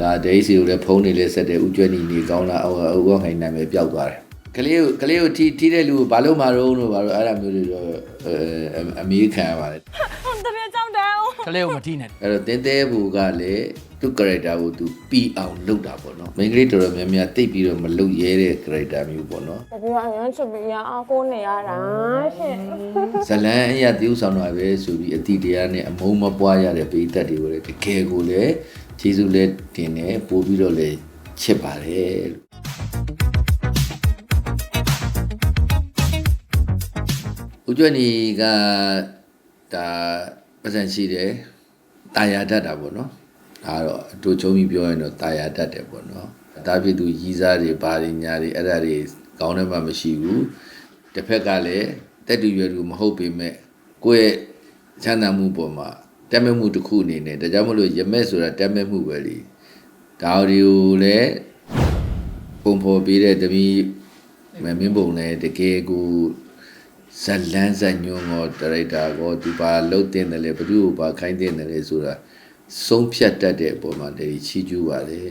ဒါဒိစီကိုလည်းဖုံးနေလဲဆက်တယ်ဥကျွဲ့နေနေကောင်းလားအော်အော်ဟိုင်နိုင်ပဲပျောက်သွားတယ်ကလေးကိုကလေးကိုထိထိတဲ့လူကိုဘာလို့မရုံးလို့ဘာလို့အဲ့ဒါမျိုးတွေတော့အမေးခံရပါတယ်တမန်ကြောင့်တန်းကလေးကိုမထိနဲ့အဲ့တော့တဲတဲဘူကလည်းသူ့ character ကိုသူပြီးအောင်လုပ်တာပေါ့နော်မိန်းကလေးတော်တော်များများတိတ်ပြီးတော့မလုပ်ရဲတဲ့ character မျိုးပေါ့နော်တကယ်အရန်ချပီရအကိုနေရတာရှင်ဇလန်အရာတည်ဥဆောင်တာပဲဆိုပြီးအတိတရားနဲ့အမုန်းမပွားရတဲ့ပိသက်တွေကိုလည်းတကယ်ကိုလည်း ဂျေစုလည်းတင်တယ်ပို့ပြီးတော့လည်းချစ်ပါတယ်လို့ဦးကျွတ်နီကဒါပတ်စံရှိတယ်တာယာတတ်တာပေါ့နော်ဒါကတော့အတူချုံပြီးပြောရင်တော့တာယာတတ်တယ်ပေါ့နော်ဒါဖြစ်သူရီးစားတွေဘာတွေညာတွေအဲ့ဒါတွေကောင်းတယ်မှမရှိဘူးတစ်ဖက်ကလည်းတက်တူရွယ်တူမဟုတ်ပေမဲ့ကိုယ့်ရဲ့ချမ်းသာမှုပေါ်မှာ တက်မဲ့မှုတစ်ခုအနေနဲ့ဒါကြောင့်မလို့ရမက်ဆိုတာတက်မဲ့မှုပဲလေဒါတွေကိုလည်းပုံဖော်ပေးတဲ့တပီးမမင်းပုံလည်းတကယ်ကိုဇလန်းဇညွန်ကိုဒရိုက်တာကိုသူပါလှုပ်တင်တယ်လေဘယ်သူ့ကိုပါခိုင်းတင်တယ်လေဆိုတာဆုံးဖြတ်တတ်တဲ့အပေါ်မှာတည်းချီးကျူးပါတယ်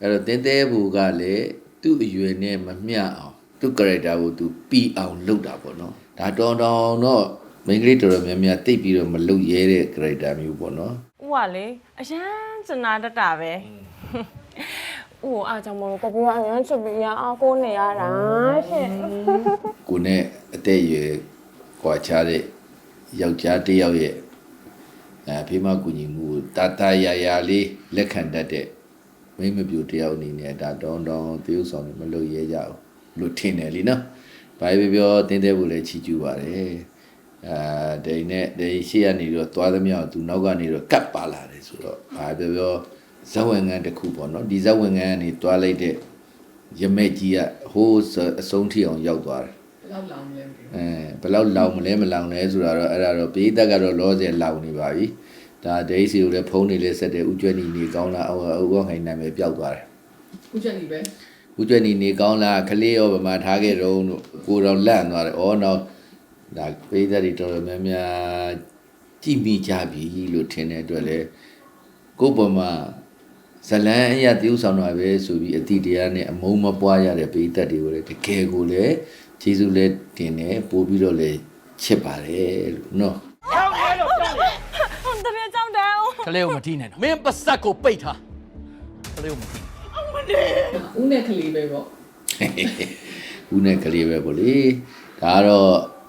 အဲ့တော့တင်းတဲဘူကလည်းသူ့အရွယ်နဲ့မမျှအောင်သူ့ character ကိုသူပြီးအောင်လုပ်တာပေါ့နော်ဒါတော်တော်တော့ မိန်းကလေးတော်တော်များများတိတ်ပြီးတော့မလုပ်ရဲတဲ့ character မျိုးပေါ့နော်ဦးကလေအရန်စနာတတ်တာပဲဦးအားကြောင့်မလို့တပည့်အရန်ချစ်ပြီးရအောင်ကိုနေရတာရှင်ကိုနဲ့အသက်အရွယ်ကွာခြားတဲ့ယောက်ျားတစ်ယောက်ရဲ့အဲဖေးမကူညီမှုကိုတာတာယာယာလေးလက်ခံတတ်တဲ့မိန်းမပြူတစ်ယောက်အနေနဲ့ဒါတောင်းတောင်းသေဥဆောင်နေမလုပ်ရဲကြဘူးလို့ထင်တယ်လीနော်ဘာပဲပြောတင်းတဲ့ဘူးလည်းချီကျူးပါတယ် အာဒိန်နဲ့ဒိန်ရှိရနေတော့သွားသမျှကိုသူနောက်ကနေတော့ကတ်ပါလာတယ်ဆိုတော့ဘာပဲပြောဇက်ဝင်ငန်းတစ်ခုပေါ့နော်ဒီဇက်ဝင်ငန်းကနေသွားလိုက်တဲ့ရမဲ့ကြီးကဟိုးအဆုံးထိအောင်ရောက်သွားတယ်လောက်လောင်လဲမသိဘူးအဲဘယ်လောက်လောင်မလဲမလောင်လဲဆိုတာတော့အဲ့ဒါတော့ပိဋကတ်ကတော့လောဆယ်လောင်နေပါပြီဒါဒိတ်စီကိုလည်းဖုံးနေလဲဆက်တယ်ဥကျွဲနေနေကောင်းလားအော်ဥကောဟိုင်နာမည်ပျောက်သွားတယ်ခုချက်နေပဲဥကျွဲနေနေကောင်းလားခလေးရောဗမာထားခဲ့တော့လို့ကိုတော့လန့်သွားတယ်ဩတော့ ဒါပိဿရီတော်တော်များများကြည်မိကြပြီလို့ထင်တဲ့အတွက်လည်းကိုယ့်ပေါ်မှာဇလန်းအရာတယုဆောင်တာပဲဆိုပြီးအတိတရားနဲ့အမုန်းမပွားရတဲ့ပိဿတ်တွေကိုလည်းတကယ်ကိုလည်းဂျေစုလည်းတင်တယ်ပို့ပြီးတော့လည်းချစ်ပါတယ်လို့နော်တမန်ကြောင့်တောင်းကလေးကိုမထိနဲ့နော်မင်းပစက်ကိုပိတ်ထားကလေးကိုမထိအမနေဦးနဲ့ကလေးပဲပေါ့ဦးနဲ့ကလေးပဲပေါ့လေဒါကတော့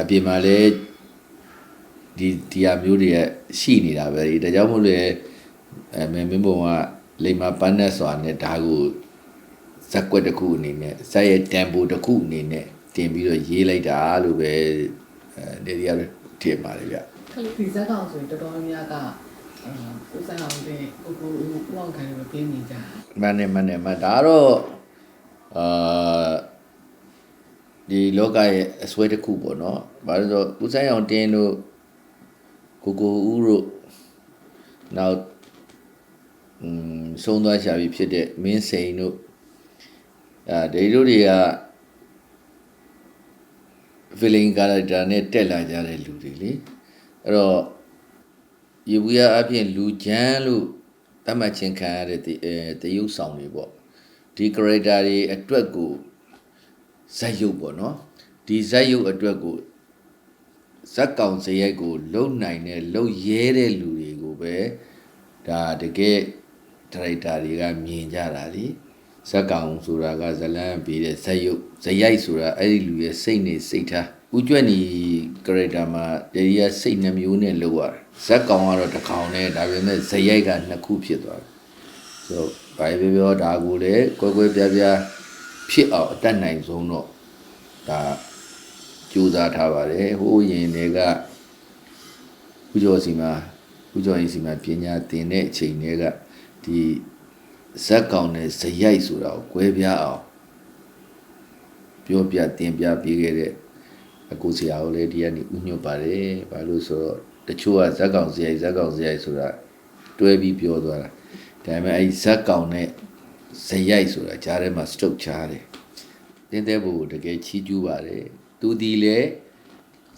အပြင်မှာလည်းဒီဒီဟာမျိုးတွေကရှိနေတာပဲလေဒါကြောင့်မို့လဲအဲမင်းမင်းဘုံကလိမ္မာပန်းနဲ့စွာနဲ့ဒါကိုဇက်ကွက်တစ်ခုအနေနဲ့ဇက်ရဲ့တန်ဖိုတစ်ခုအနေနဲ့တင်ပြီးတော့ရေးလိုက်တာလို့ပဲအဲဒီဒီကတော့ထင်ပါတယ်ဗျကလေးဒီဇက်ကောင်ဆိုရင်တော်တော်များများကအာကိုဆိုင်အောင်တဲ့ကိုကိုဦးအောင်ခိုင်ပဲပြင်းနေကြတယ်မှန်တယ်မှန်တယ်မှန်ဒါကတော့အာ ဒီလောကရဲ့အစွဲတစ်ခုပေါ့နော်။ဘာလို့လဲဆိုတော့ဦးဆိုင်အောင်တင်းတို့ကိုကိုဦးတို့နောက်อืมဆုံးသွားရှာပြီးဖြစ်တဲ့မင်းစိန်တို့အာဒေတို့တွေက feeling character နဲ့တက်လာကြတဲ့လူတွေလေအဲ့တော့ရေဘူးရအပြင်လူချမ်းလို့တတ်မှတ်ခြင်းခံရတဲ့ဒီအဲတရုပ်ဆောင်တွေပေါ့ဒီ character တွေအတွက်ကို ဇက်ရုပ်ပေါ့နော်ဒီဇက်ရုပ်အတွက်ကိုဇက်ကောင်စရိုက်ကိုလုံနိုင်တဲ့လုံရဲတဲ့လူတွေကိုပဲဒါတကယ် director တွေကမြင်ကြတာလीဇက်ကောင်ဆိုတာကဇလန်းပြီးတဲ့ဇက်ရုပ်ဇရိုက်ဆိုတာအဲ့ဒီလူရဲ့စိတ်နေစိတ်ထားဥကျွတ်နီ character မှာတေရီးကစိတ်နှမျိုးနဲ့လောက်ရတယ်ဇက်ကောင်ကတော့တစ်ကောင်နဲ့ဒါပေမဲ့ဇရိုက်ကနှစ်ခုဖြစ်သွားတယ်ဆိုတော့ဘာပဲပြောဒါကိုလည်းကွဲကွဲပြားပြား ဖြစ်အောင်အတတ်နိုင်ဆုံးတော့ဒါကြိုးစားထားပါတယ်ဟိုးရင်တွေကဥကျော်စီမှာဥကျော်ရင်စီမှာပညာသင်တဲ့အချိန်တွေကဒီဇက်ကောင်နဲ့ဇရိုက်ဆိုတာကိုကွဲပြားအောင်ပြောပြတင်ပြပေးခဲ့တဲ့အကူဆရာကိုလည်းဒီကနေ့ဥညွတ်ပါတယ်ဘာလို့ဆိုတော့တချို့ကဇက်ကောင်ဇရိုက်ဇက်ကောင်ဇရိုက်ဆိုတာတွဲပြီးပြောသွားတာဒါပေမဲ့အဲဒီဇက်ကောင်နဲ့ ဇရိုက်ဆိုတာကြားထဲမှာ stroke ချားတယ်တင်းတဲ့ဘူတကယ်ချီးကျူးပါတယ်သူဒီလေ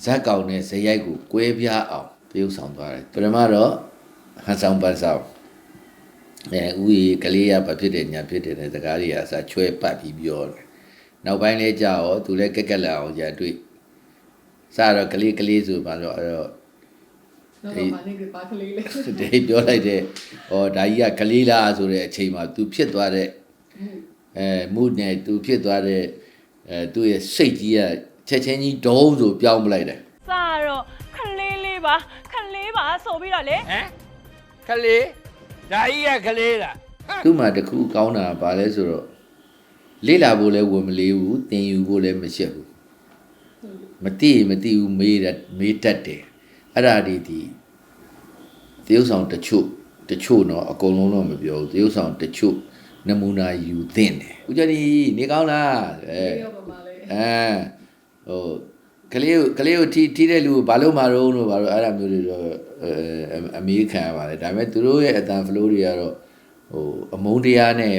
ဇက်ကောင်နဲ့ဇရိုက်ကိုကွဲပြားအောင်ပြုဆောင်သွားတယ်ပထမတော့ဟန်ဆောင်ပန်းဆောင်အဲဥရီကလေးရဘာဖြစ်တယ်ညာဖြစ်တယ်တဲ့စကားတွေကအစားချွဲပတ်ပြီးပြောတယ်နောက်ပိုင်းလဲကြာရောသူလည်းကက်ကက်လာအောင်ကြာတွေ့စတော့ကလေးကလေးဆိုပါတော့အဲ့တော့ နောက်တော့မနေကပါကလေးလေးဒီပြောလိုက်တဲ့ဟောဒါကြီးကကလေးလားဆိုတဲ့အချိန်မှာ तू ဖြစ်သွားတဲ့အဲမှုနဲ့ तू ဖြစ်သွားတဲ့အဲသူ့ရဲ့စိတ်ကြီးကချက်ချင်းကြီးဒုံးဆိုပြောင်းပလိုက်တယ်စတော့ခလေးလေးပါခလေးပါဆိုပြီးတော့လေဟမ်ခလေးဒါကြီးကခလေးလားသူ့မှာတစ်ခုကောင်းတာကဘာလဲဆိုတော့လေ့လာဖို့လည်းဝင်မလေးဘူးသင်ယူဖို့လည်းမရှက်ဘူးမသိရင်မသိဘူးမေးတတ်မေးတတ်တယ် အဲ့ဒါဒီဒီတရုပ်ဆောင်တချို့တချို့တော့အကုန်လုံးတော့မပြောဘူးတရုပ်ဆောင်တချို့နမူနာယူသင့်တယ်ဦးကျော်ဒီနေကောင်းလားအဲရောပါမလေးအဲဟိုကလေးကိုကလေးကိုထိထိတဲ့လူကိုဘာလို့မာတော့လို့ဘာလို့အဲ့ဒါမျိုးတွေတော့အဲအမေးခံရပါတယ်ဒါပေမဲ့သူတို့ရဲ့အတန် flow တွေကတော့ဟိုအမုန်းတရားနဲ့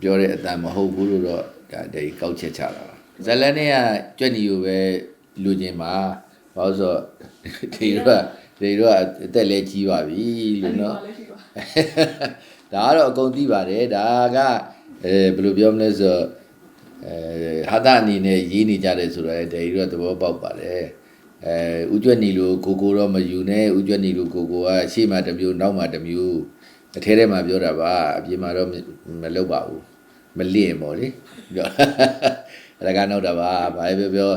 ပြောတဲ့အတန်မဟုတ်ဘူးလို့တော့ဒါတည်းကောက်ချက်ချတာပါဇလန်နဲ့ကကြွက်ညီကိုပဲလူချင်းမှာ ဘာလို့ဆိုတော့ဒီတော့ဒီတော့အသက်လည်းကြီးပါပြီလို့နော်လေးရှိပါဒါကတော့အကုန်သိပါတယ်ဒါကအဲဘယ်လိုပြောမလဲဆိုတော့အဲဟာတာအနေနဲ့ရေးနေကြတယ်ဆိုတော့ဒယ်ရီတော့သဘောပေါက်ပါတယ်အဲဥကျွတ်နီလိုကိုကိုတော့မယူနဲ့ဥကျွတ်နီလိုကိုကိုကရှေ့မှာတစ်မျိုးနောက်မှာတစ်မျိုးအထဲထဲမှာပြောတာပါအပြင်မှာတော့မလုပ်ပါဘူးမလင့်ပေါ့လေပြောအဲ့ဒါကနောက်တာပါဘာပဲပြောပြော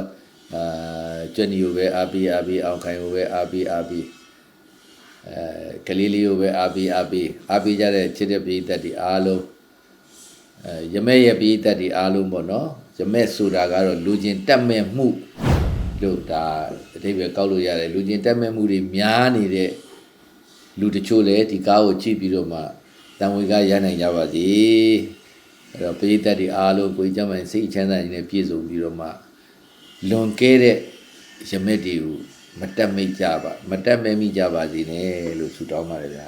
အာကျွတ်နီကိုပဲအာပီအာပီအောင်ခိုင်ကိုပဲအာပီအာပီအဲကလေးလေးကိုပဲအားပေးအားပေးအားပေးကြတဲ့ချစ်တဲ့ပြည်သက်တွေအားလုံးအဲရမဲရဲ့ပြည်သက်တွေအားလုံးပေါ့နော်ရမဲဆိုတာကတော့လူချင်းတက်မဲ့မှုလို့ဒါအတိပ္ပယ်ကောက်လို့ရတယ်လူချင်းတက်မဲ့မှုတွေများနေတဲ့လူတချို့လည်းဒီကားကိုကြည့်ပြီးတော့မှတံဝေကရနိုင်ကြပါစေအဲ့တော့ပြည်သက်တွေအားလုံးကိုယ်ကြမ်းမှန်စိတ်ချမ်းသာခြင်းနဲ့ပြည့်စုံပြီးတော့မှ လွန်ကဲတဲ့ရမဲတွေကိုမတက်မိတ်ကြပါမတက်မဲမိကြပါစေနဲ့လို့ဆုတောင်းပါတယ်ဗျာ